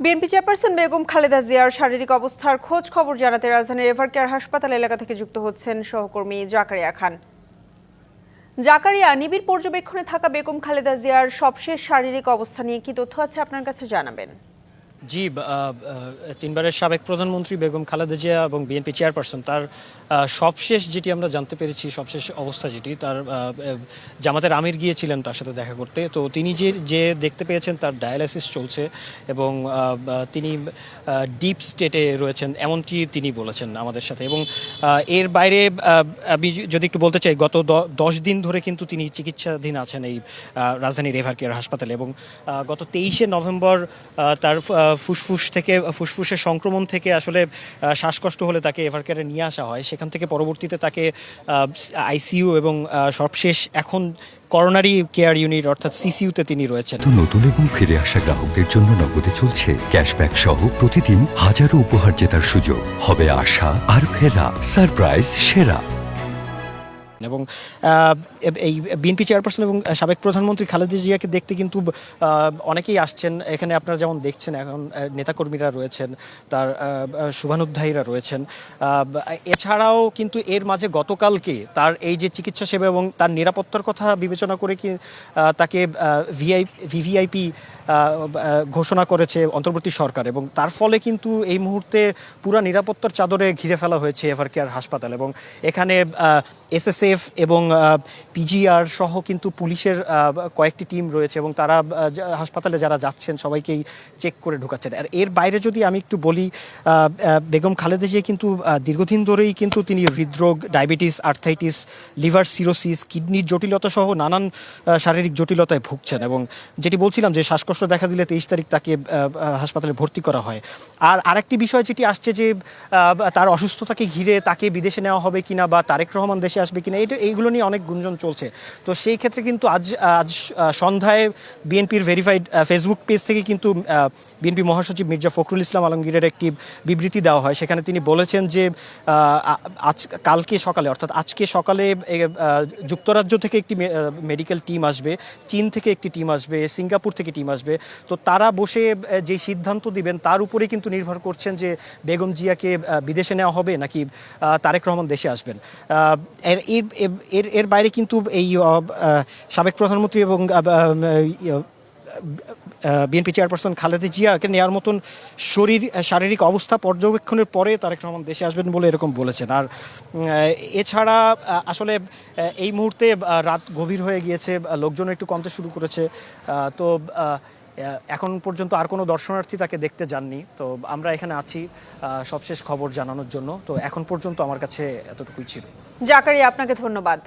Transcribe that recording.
BNP chairperson Begum Khaleda জিয়ার শারীরিক অবস্থার খোঁজ খবর জানাতে রাজধানীর এভারকেয়ার হাসপাতাল এলাকা থেকে যুক্ত হচ্ছেন সহকর্মী জাকারিয়া খান। জাকারিয়া, নিবিড় পর্যবেক্ষণে থাকা বেগম খালেদা জিয়ার সবশেষ শারীরিক অবস্থা নিয়ে কি তথ্য আছে আপনার কাছে জানাবেন। জি তিনবারের সাবেক প্রধানমন্ত্রী বেগম খালেদা জিয়া এবং বিএনপি চেয়ারপারসন তার সবশেষ যেটি আমরা জানতে পেরেছি সবশেষ অবস্থা যেটি তার জামাতের আমির গিয়েছিলেন তার সাথে দেখা করতে। তো তিনি যে যে দেখতে পেয়েছেন তার ডায়ালাইসিস চলছে এবং তিনি ডিপ স্টেটে রয়েছেন এমনটি তিনি বলেছেন আমাদের সাথে। এবং এর বাইরে আমি যদি একটু বলতে চাই গত দশ দিন ধরে কিন্তু তিনি চিকিৎসাধীন আছেন এই আহ, রাজধানীর এভার কেয়ার হাসপাতালে এবং গত তেইশে নভেম্বর তার ফুসফুস থেকে, ফুসফুসের সংক্রমণ থেকে আসলে শ্বাসকষ্ট হলে তাকে এভার কেয়ারে নিয়ে আসা হয়। সেখান থেকে পরবর্তীতে তাকে আইসিইউ এবং সবশেষ এখন করোনারি কেয়ার ইউনিট অর্থাৎ সিসিইউতে তিনি রয়েছেন। নতুন এবং ফিরে আসা গ্রাহকদের জন্য নগদে চলছে ক্যাশব্যাক সহ প্রতিদিন হাজারো উপহার জেতার সুযোগ। হবে আশা আর ফেরা। সারপ্রাইজ সেরা। এবং এই বিএনপি চেয়ারপারসন এবং সাবেক প্রধানমন্ত্রী খালেদা জিয়াকে দেখতে কিন্তু অনেকেই আসছেন। এখানে আপনারা যেমন দেখছেন, এখন নেতাকর্মীরা রয়েছেন, তার শুভানুধ্যায়ীরা রয়েছেন। এছাড়াও কিন্তু এর মাঝে গতকালকে তার এই যে চিকিৎসা সেবা এবং তার নিরাপত্তার কথা বিবেচনা করে কি তাকে ভিআই, ভিভিআইপি ঘোষণা করেছে অন্তর্বর্তী সরকার এবং তার ফলে কিন্তু এই মুহূর্তে পুরা নিরাপত্তার চাদরে ঘিরে ফেলা হয়েছে এভার কেয়ার হাসপাতাল এবং এখানে এসএসএফ এবং পিজিআর সহ কিন্তু পুলিশের কয়েকটি টিম রয়েছে এবং তারা হাসপাতালে যারা যাচ্ছেন সবাইকেই চেক করে ঢুকাচ্ছেন। আর এর বাইরে যদি আমি একটু বলি বেগম খালেদা জিয়া কিন্তু দীর্ঘদিন ধরেই কিন্তু তিনি হৃদরোগ, ডায়াবেটিস আর্থাইটিস লিভার সিরোসিস, কিডনির জটিলতা সহ নানান শারীরিক জটিলতায় ভুগছেন এবং যেটি বলছিলাম যে শ্বাসকষ্ট দেখা দিলে তেইশ তারিখ তাকে হাসপাতালে ভর্তি করা হয়। আর আরেকটি বিষয় যেটি আসছে যে তার অসুস্থতাকে ঘিরে তাকে বিদেশে নেওয়া হবে কিনা বা তারেক রহমান দেশে আসবে কিনা এটা, এইগুলো নিয়ে অনেক গুঞ্জন চলছে। তো সেই ক্ষেত্রে কিন্তু আজ আজ সন্ধ্যায় বিএনপির ভেরিফাইড ফেসবুক পেজ থেকে কিন্তু বিএনপি মহাসচিব মির্জা ফখরুল ইসলাম আলমগীরের একটি বিবৃতি দেওয়া হয়। সেখানে তিনি বলেছেন যে আজ, কালকে সকালে, অর্থাৎ আজকে সকালে যুক্তরাজ্য থেকে একটি মেডিকেল টিম আসবে, চীন থেকে একটি টিম আসবে, সিঙ্গাপুর থেকে টিম আসবে। তো তারা বসে যে সিদ্ধান্ত দিবেন, তার উপরে কিন্তু নির্ভর করছেন যে, বেগম জিয়াকে বিদেশে নেওয়া হবে নাকি তারেক রহমান দেশে আসবেন। এর এর- এর বাইরে কিন্তু এই সাবেক প্রধানমন্ত্রী এবং বিএনপি চেয়ারপারসন খালেদা জিয়াকে নেওয়ার মতন শরীর, শারীরিক অবস্থা পর্যবেক্ষণের পরে তারেক রহমান দেশে আসবেন বলে এরকম বলেছেন। আর এছাড়া আসলে এই মুহূর্তে রাত গভীর হয়ে গিয়েছে লোকজন একটু কমতে শুরু করেছে। তো এখন পর্যন্ত আর কোনো দর্শনার্থী তাকে দেখতে যাননি। তো আমরা এখানে আছি সবশেষ খবর জানানোর জন্য। তো এখন পর্যন্ত আমার কাছে এতটুকুই ছিল। জাকারি আপনাকে ধন্যবাদ।